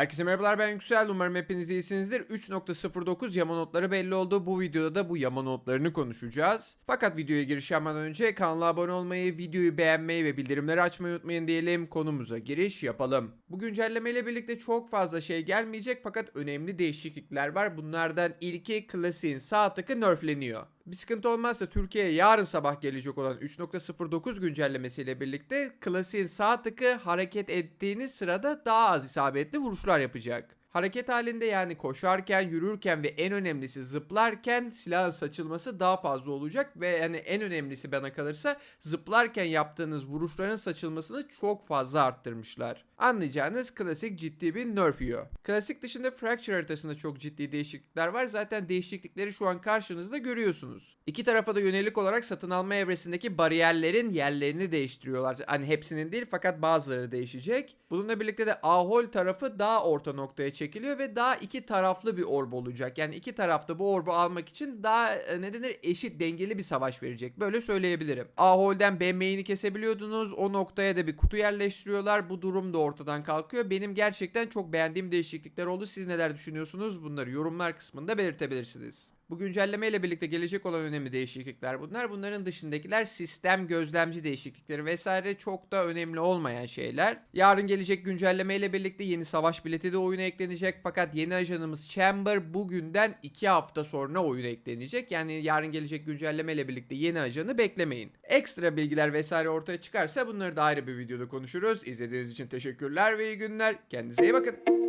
Herkese merhabalar ben Yüksel. Umarım hepiniz iyisinizdir. 3.09 yama notları belli oldu. Bu videoda da bu yama notlarını konuşacağız. Fakat videoya giriş yapmadan önce kanala abone olmayı, videoyu beğenmeyi ve bildirimleri açmayı unutmayın diyelim. Konumuza giriş yapalım. Bu güncellemeyle birlikte çok fazla şey gelmeyecek fakat önemli değişiklikler var. Bunlardan ilki klasiğin sağ tıkı nerfleniyor. Bir sıkıntı olmazsa Türkiye'ye yarın sabah gelecek olan 3.09 güncellemesiyle birlikte klasiğin sağ tıkı hareket ettiğiniz sırada daha az isabetli vuruşlar yapacak. Hareket halinde yani koşarken, yürürken ve en önemlisi zıplarken silahın saçılması daha fazla olacak ve yani en önemlisi bana kalırsa zıplarken yaptığınız vuruşların saçılmasını çok fazla arttırmışlar. Anlayacağınız klasik ciddi bir nerf yiyor. Klasik dışında Fracture haritasında çok ciddi değişiklikler var. Zaten değişiklikleri şu an karşınızda görüyorsunuz. İki tarafa da yönelik olarak satın alma evresindeki bariyerlerin yerlerini değiştiriyorlar. Hani hepsinin değil fakat bazıları değişecek. Bununla birlikte de Ahol tarafı daha orta noktaya çekiliyor ve daha iki taraflı bir orb olacak. Yani iki tarafta bu orbu almak için daha e, ne denir eşit dengeli bir savaş verecek. Böyle söyleyebilirim. Ahol'den B main'i kesebiliyordunuz. O noktaya da bir kutu yerleştiriyorlar. Bu durum da ortadan kalkıyor. Benim gerçekten çok beğendiğim değişiklikler oldu. Siz neler düşünüyorsunuz? Bunları yorumlar kısmında belirtebilirsiniz. Bu güncelleme ile birlikte gelecek olan önemli değişiklikler bunlar. Bunların dışındakiler sistem gözlemci değişiklikleri vesaire çok da önemli olmayan şeyler. Yarın gelecek güncelleme ile birlikte yeni savaş bileti de oyuna eklenecek. Fakat yeni ajanımız Chamber bugünden 2 hafta sonra oyuna eklenecek. Yani yarın gelecek güncelleme ile birlikte yeni ajanı beklemeyin. Ekstra bilgiler vesaire ortaya çıkarsa bunları da ayrı bir videoda konuşuruz. İzlediğiniz için teşekkürler ve iyi günler. Kendinize iyi bakın.